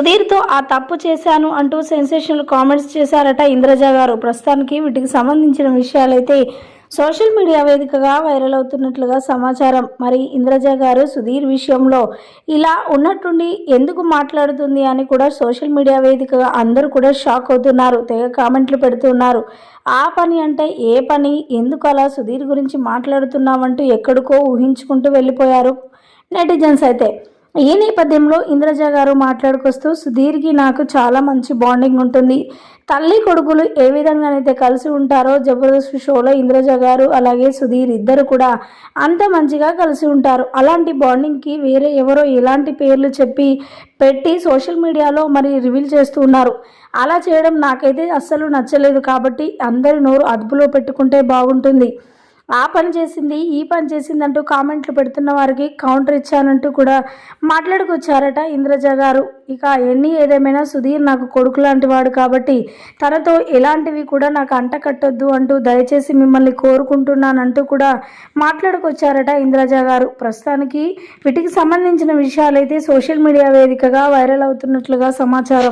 సుధీర్తో ఆ తప్పు చేశాను అంటూ సెన్సేషనల్ కామెంట్స్ చేశారట ఇంద్రజ గారు. ప్రస్తుతానికి వీటికి సంబంధించిన విషయాలైతే సోషల్ మీడియా వేదికగా వైరల్ అవుతున్నట్లుగా సమాచారం. మరి ఇంద్రజ గారు సుధీర్ విషయంలో ఇలా ఉన్నట్టుండి ఎందుకు మాట్లాడుతుంది అని కూడా సోషల్ మీడియా వేదికగా అందరూ కూడా షాక్ అవుతున్నారు తెగ కామెంట్లు పెడుతున్నారు. ఆ పని అంటే ఏ పని? ఎందుకు అలా సుధీర్ గురించి మాట్లాడుతున్నామంటూ ఎక్కడికో ఊహించుకుంటూ వెళ్ళిపోయారు నెటిజన్స్ అయితే. ఈ నేపథ్యంలో ఇంద్రజ గారు మాట్లాడుకొస్తూ సుధీర్కి నాకు చాలా మంచి బాండింగ్ ఉంటుంది. తల్లి కొడుకులు ఏ విధంగానైతే కలిసి ఉంటారో జబర్దస్త్ షోలో ఇంద్రజ గారు అలాగే సుధీర్ ఇద్దరు కూడా అంత మంచిగా కలిసి ఉంటారు. అలాంటి బాండింగ్కి వేరే ఎవరో ఎలాంటి పేర్లు చెప్పి పెట్టి సోషల్ మీడియాలో మరి రివీల్ చేస్తూ ఉన్నారు. అలా చేయడం నాకైతే అస్సలు నచ్చలేదు కాబట్టి అందరి నోరు అదుపులో పెట్టుకుంటే బాగుంటుంది. ఆ పని చేసింది ఈ పని చేసింది అంటూ కామెంట్లు పెడుతున్న వారికి కౌంటర్ ఇచ్చానంటూ కూడా మాట్లాడుకొచ్చారట ఇంద్రజ గారు. ఇక ఎన్ని ఏదేమైనా సుధీర్ నాకు కొడుకు లాంటి వాడు కాబట్టి తనతో ఎలాంటివి కూడా నాకు అంట కట్టొద్దు అంటూ దయచేసి మిమ్మల్ని కోరుకుంటున్నానంటూ కూడా మాట్లాడుకొచ్చారట ఇంద్రజ గారు. ప్రస్తుతానికి వీటికి సంబంధించిన విషయాలైతే సోషల్ మీడియా వేదికగా వైరల్ అవుతున్నట్లుగా సమాచారం.